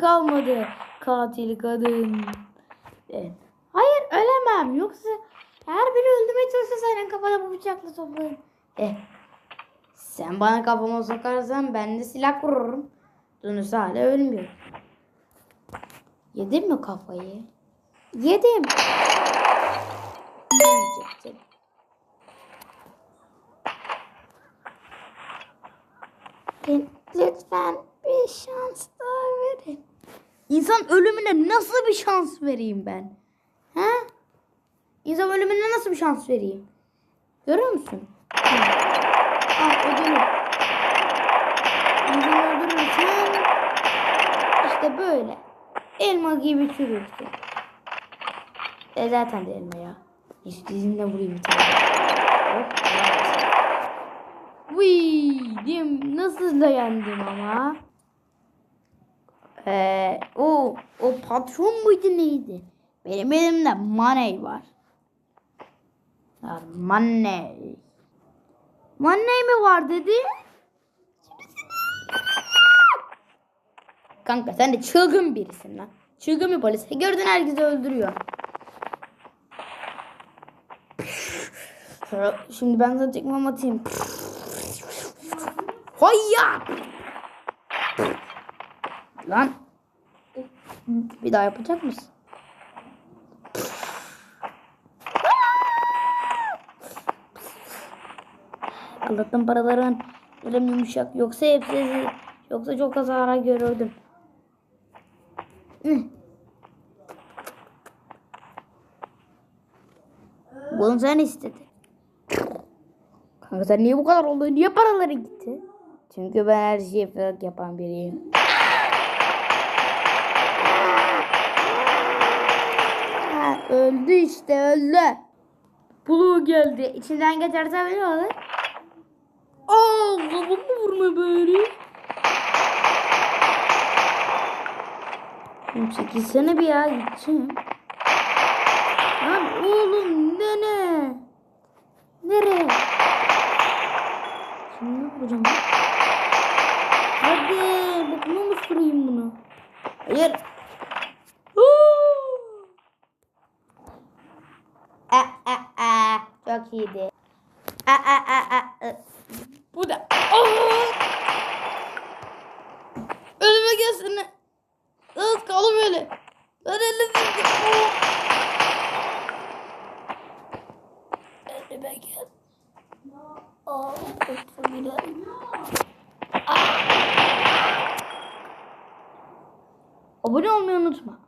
kalmadı. Katil kadın. Hayır ölemem. Yoksa her biri öldürmeye çalışsa senin kafana bu bıçakla sokarım. Eh. Sen bana kafama sokarsan ben de silah vururum. Dönüş hala ölmüyor. Yedin mi kafayı? Yedim. Yemeyecektin. Ben- Lütfen bir şans. İnsan ölümüne nasıl bir şans vereyim ben? Ha? İnsan ölümüne nasıl bir şans vereyim? Görüyor musun? Ah ödülüm. İnsan öldürürsen işte böyle. Elma gibi çürürsün. E zaten de elma ya. Dizinle vurayım bir tane. Hop, evet. Nasıl dayandım ama. Ee, o o patron muydu neydi? Benim elimde money var. Money. Money mi var dedi? Kanka sen de çılgın birisin lan. Çılgın bir polis. Gördün herkesi öldürüyor. Şimdi ben sana tekmem atayım. Hayya! Lan. Bir daha yapacak mısın? Allah'tan paraların elim yumuşak. Yoksa hepsi yoksa çok az zarar görürdüm. Bunu sen istedin. Kanka sen niye bu kadar oldu? Niye paraları gitti? Çünkü ben her şeyi fırk yapan biriyim. Öldü işte öldü. Buluğu geldi. İçinden geçerse ne olur? Aa kafamı vurma böyle. Oğlum çekilsene bir ya gideceğim. Lan oğlum nene. Nereye? Şimdi yapacağım? Hadi bakma mı bunu? Hayır. A, a, a. Çok iyiydi. A, a, a, a. ı. Bu da. Aa! Önüme gelsene. Evet kalın böyle. Lan elimi. Önüme gel. Güzel. Abone olmayı unutma.